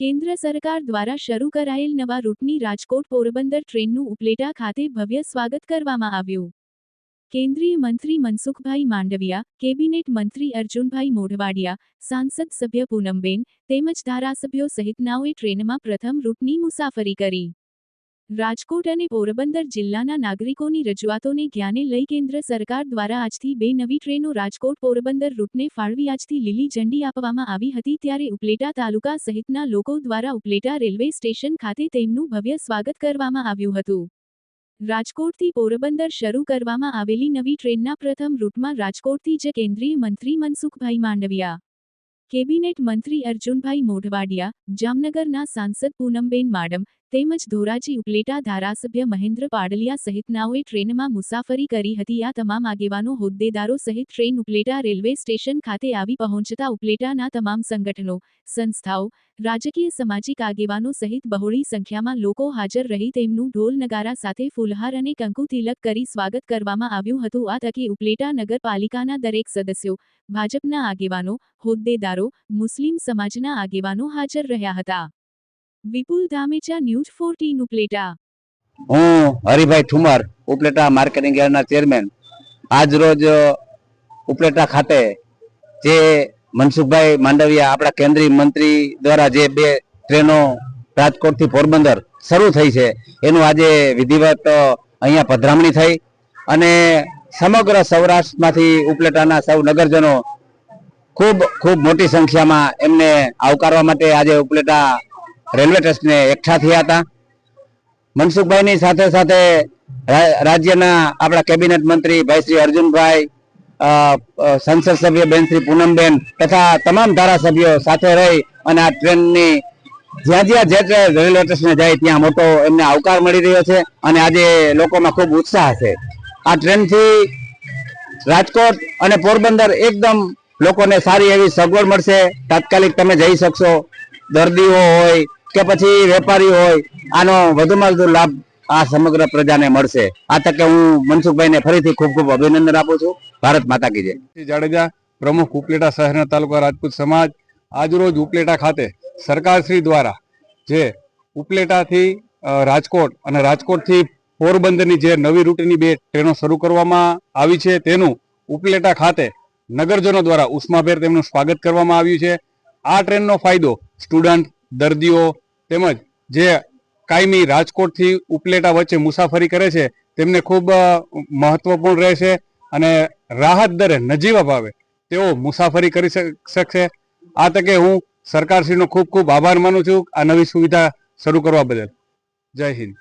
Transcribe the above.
કેન્દ્ર સરકાર દ્વારા શરૂ કરાયેલ નવા રૂટની રાજકોટ પોરબંદર ટ્રેનનું ઉપલેટા ખાતે ભવ્ય સ્વાગત કરવામાં આવ્યું. કેન્દ્રીય મંત્રી મનસુખભાઈ માંડવિયા, કેબિનેટ મંત્રી અર્જુનભાઈ મોઢવાડિયા, સાંસદ સભ્ય પૂનમબેન તેમજ ધારાસભ્યો સહિતનાઓએ ટ્રેનમાં પ્રથમ રૂટની મુસાફરી કરી. રાજકોટ અને પોરબંદર જિલ્લાના નાગરિકોની રજૂઆતોને ધ્યાને લઈ કેન્દ્ર સરકાર દ્વારા આજથી બે નવી ટ્રેનો રાજકોટ પોરબંદર રૂટને ફાળવી આજથી લીલી ઝંડી આપવામાં આવી હતી ત્યારે ઉપલેટા તાલુકા સહિતના લોકો દ્વારા ઉપલેટા રેલવે સ્ટેશન ખાતે તેમનું ભવ્ય સ્વાગત કરવામાં આવ્યું હતું. રાજકોટથી પોરબંદર શરૂ કરવામાં આવેલી નવી ટ્રેનના પ્રથમ રૂટમાં રાજકોટથી જ કેન્દ્રીય મંત્રી મનસુખભાઈ માંડવિયા, કેબિનેટ મંત્રી અર્જુનભાઈ મોઢવાડિયા, જામનગરના સાંસદ પૂનમબેન માડમ તેમજ ધોરાજી ઉપલેટા ધારાસભ્ય મહેન્દ્ર પાડલિયા સહિતનાઓએ ટ્રેનમાં મુસાફરી કરી હતી. આ તમામ આગેવાનો હોદ્દેદારો સહિત ટ્રેન ઉપલેટા રેલવે સ્ટેશન ખાતે આવી પહોંચતા ઉપલેટાના તમામ સંગઠનો, સંસ્થાઓ, રાજકીય સામાજિક આગેવાનો સહિત બહોળી સંખ્યામાં લોકો હાજર રહી તેમનું ઢોલ નગારા સાથે ફૂલહાર અને કંકુ તિલક કરી સ્વાગત કરવામાં આવ્યું હતું. આ તકે ઉપલેટા નગરપાલિકાના દરેક સદસ્યો, ભાજપના આગેવાનો, હોદ્દેદારો, મુસ્લિમ સમાજના આગેવાનો હાજર રહ્યા હતા. Vipul Dhamecha news fourteen Upleta. હું હરિભાઈ ઠુમર, ઉપલેટા માર્કેટિંગ યાર્ડના ચેરમેન. આજ રોજ ઉપલેટા ખાતે જે મનસુખભાઈ માંડવિયા આપણા કેન્દ્રીય મંત્રી દ્વારા જે બે ટ્રેનો રાજકોટથી પોરબંદર શરૂ થઈ છે, એનું આજે વિધિવત અહીંયા પધરામણી થઈ અને સમગ્ર સૌરાષ્ટ્રમાંથી ઉપલેટાના સૌ નગરજનો ખૂબ ખૂબ મોટી સંખ્યામાં એમને આવકારવા માટે આજે ઉપલેટા રેલવે ટ્રસ્ટને એકઠા થયા હતા. મનસુખભાઈની સાથે સાથે રાજ્યના આપણા કેબિનેટ મંત્રી ભાઈ શ્રી અર્જુનભાઈ સંસદ સભ્ય બેન શ્રી પૂનમબેન તથા તમામ ધારાસભ્યો સાથે રહી અને આ ટ્રેનની જ્યાં જ્યાં જે રેલવે સ્ટેશને જાય ત્યાં મોટો એમને આવકાર મળી રહ્યો છે અને આજે લોકોમાં ખૂબ ઉત્સાહ છે. આ ટ્રેનથી રાજકોટ અને પોરબંદર એકદમ લોકોને સારી એવી સગવડ મળશે. તાત્કાલિક તમે જઈ શકશો. દર્દીઓ હોય કે પછી વેપારીઓ હોય, આનો વધુમાં વધુ લાભ આ સમગ્ર પ્રજાને મળશે. આ તકે હું મનસુખભાઈને ફરીથી ખૂબ ખૂબ અભિનંદન આપું છું. ભારત માતા કી જય. જાડેજા, પ્રમુખ ઉપલેટા શહેરના તાલુકા રાજપૂત સમાજ, આજરોજ ઉપલેટા ખાતે સરકારશ્રી દ્વારા જે ઉપલેટાથી રાજકોટ અને રાજકોટથી પોરબંદરની જે નવી રૂટની બે ટ્રેનો શરૂ કરવામાં આવી છે, તેનું ઉપલેટા ખાતે નગરજનો દ્વારા ઉષ્માભેર તેમનું સ્વાગત કરવામાં આવ્યું છે. આ ટ્રેનનો ફાયદો સ્ટુડન્ટ દર્દીઓ તેમજ જે કાયમી રાજકોટથી ઉપલેટા વચ્ચે મુસાફરી કરે છે, તેમને ખૂબ મહત્વપૂર્ણ રહેશે અને રાહત દરે નજીવા ભાવે તેઓ મુસાફરી કરી શક- શકશે. આ તકે હું સરકારશ્રીનો ખૂબ ખૂબ આભાર માનું છું. આ નવી સુવિધા શરૂ કરવા બદલ. જય હિન્દ.